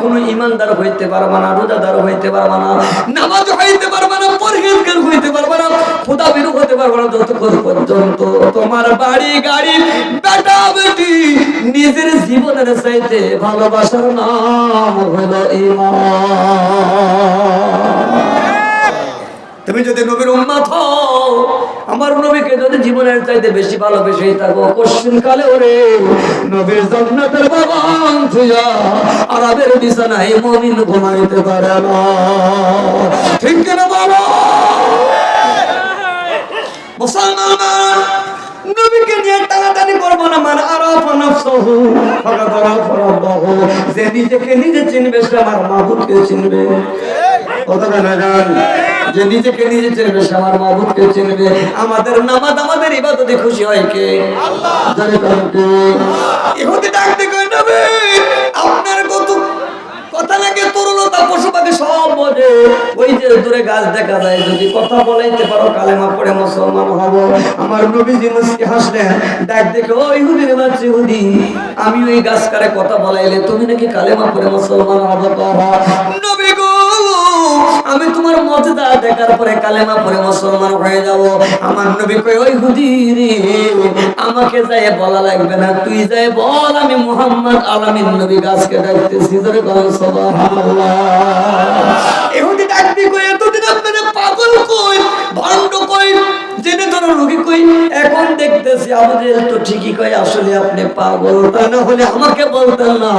কখনো ইমানদার হইতে পারবা না, রোজাদার হইতে পারবা না, নামাজ হইতে পারবা না, পরহেজগার হইতে পারবা না, খোদা বিরু হতে পারবা না যতক্ষণ পর্যন্ত তোমার বাড়ি গাড়ি বেটা বেটি নিজের জীবনের চাইতে ভালোবাসার নাম হলো ইমান তুমি যদি নবীর উম্মাত হও, আমার নবীকে যদি জীবনের চাইতে বেশি ভালোবেসে থাকো, কশ্চিন কালে ওরে নবীর জান্নাতের বাগান থুয়া আরবের বিছানায় মুমিন ঘুমাইতে পারে না। ঠিক কিনা বাবা মুসলমান, নবীকে নিয়ে টানাটানি করব না মানে আরাফ নাফসাহু, ফাকাদ আরাফা যে নিজেকে নিজে চিনবে, সে আমার মাহবুবকে চিনবে। কথা না জান যে নিজেকে নিজে চিনবে সে আমার মাহবুবকে চিনবে। আমাদের নামাজ আমাদের ইবাদতে খুশি হয় কে? আল্লাহ। জানে কে? ইহুদি ডাকতে কই নবী? আপনার কত কথা লাগে তরুলতা পশু পাখি সব বোঝে ওই যে দূরে গাছ দেখা যায় যদি কথা বলাইতে পারো কালেমা পড়ে মুসলমান হব। আমার নবীজি মুসকি হাসলেন ডাক দেখে ও ইহুদি রে বাচ্চা ইহুদি আমি ওই গাছ কারে কথা বলাইলে তুমি নাকি কালেমা পড়ে মুসলমান হব নবী গো আমি তোমার মজদা দেখার পরে কালেমা পরে মুসলমান হয়ে যাব। আমার নবী কই ওই হুদিরে আমাকে যাই বলা লাগবে না। তুই যাই বল, আমি মোহাম্মদ আলামিন নবী গাছকে ডাকতেছি। ধরে বল সুবহানাল্লাহ। তো ঠিকই কই আসলে আপনি পাগল। তা না হলে আমাকে বলতেন না।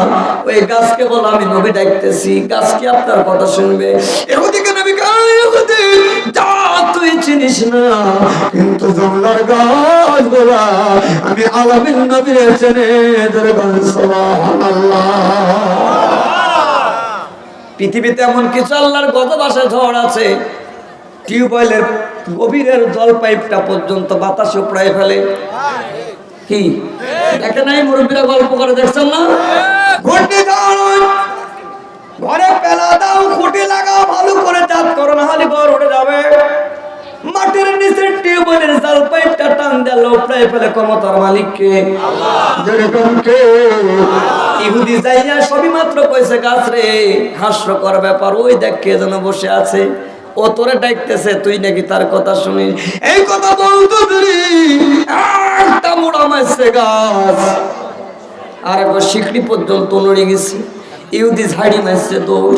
ওই গাছকে বল আমি নবী ডাকতেছি। গাছ কি আপনার কথা শুনবে? কই এহুদি যা তুই চিনিস না। কিন্তু জমলার গাছ গোলা আমি আলামিন নবী চেনে ধরে সুবহানাল্লাহ। পৃথিবীতে এমন কিছু আল্লাহর গত বাসে ঝড় আছে। টিউবওয়েলের গভীরের জল পাইপটা পর্যন্ত বাতাসে উপড়ায় ফেলে। কি? দেখে নাই মুরব্বীরা গল্প করে, দেখছেন না? ঘটে ঘরে পেলা দাও, খুঁটি লাগাও, ভালো করে চাপ করো, না হলে ঘর উঠে যাবে। মাটির নিচে টিউবওয়েলের জল পাইপটা টান দিয়ে উপড়ায় ফেলে ক্ষমতার মালিককে। ইহুদি যাইয়া সবই মাত্র কইছে, গাছ রে হাস্যকর ব্যাপার, ওই দেখ কে যেন বসে আছে। ও তোরে ডাকতেছে, তুই নাকি তার কথা শুনিস? এই কথা বলতো একটা মোড়া মারছে গাছ। আর একবার শিখড়ি পর্যন্ত নড়ে গেছে, ইহুদি ঝাড়ি মারছে দৌড়।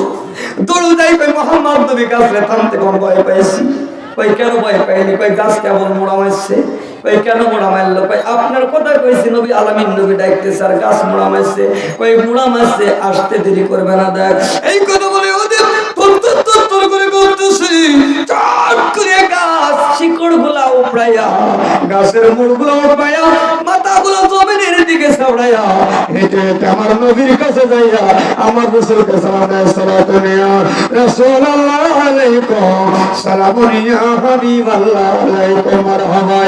দৌড় যাই কই মোহাম্মদ নবী রে থামতে কোন ভয় পাইছি। কই কেন ভয় পাইনি কই গাছ কেমন মোড়া মারছে? কই কেন মোড়া মারলো? কই আপনার কথা কইছি, নবী আলামিন নবী ডাকতেছে, আর গাছ মোড়া মারছে। কই মোড়া মারছে, আসতে দেরি করবে না দেখ। এই কথা বলে গাছের মুড়গুলা উপড়াইয়া মাথা গুলো জমিনের দিকে ছাউড়াইয়া হেঁটে হেঁটে আমার নবীর কাছে যাইয়া, আমার রসুলকে সালাম আলাইকুম ইয়া আলাইকুম মারহাবা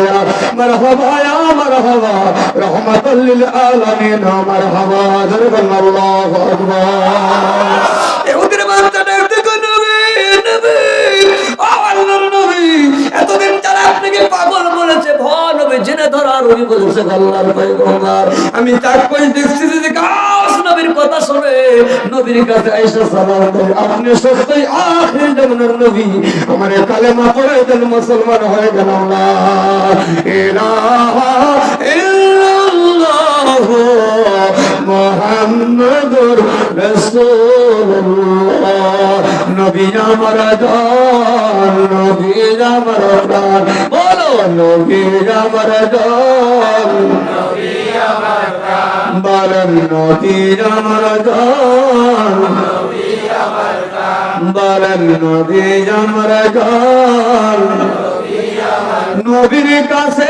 লিল আলামিন, মারহাবা আকবার। আমি তাক দেখছি যে কাশ নবীর কথা শুনে নবীর কাছে সালাম আপনি সত্যই আখির নবী। আমার কালেমা পড়ে দেন মুসলমান হয়ে গেলাম না। আমার জান নবী আমার প্রাণ বলো নবী আমার জান বলেন নবী আমার জান বলেন নবীর কাছে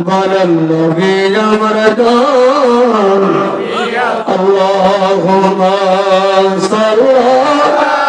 أقبل النبي مردان اللهم صل على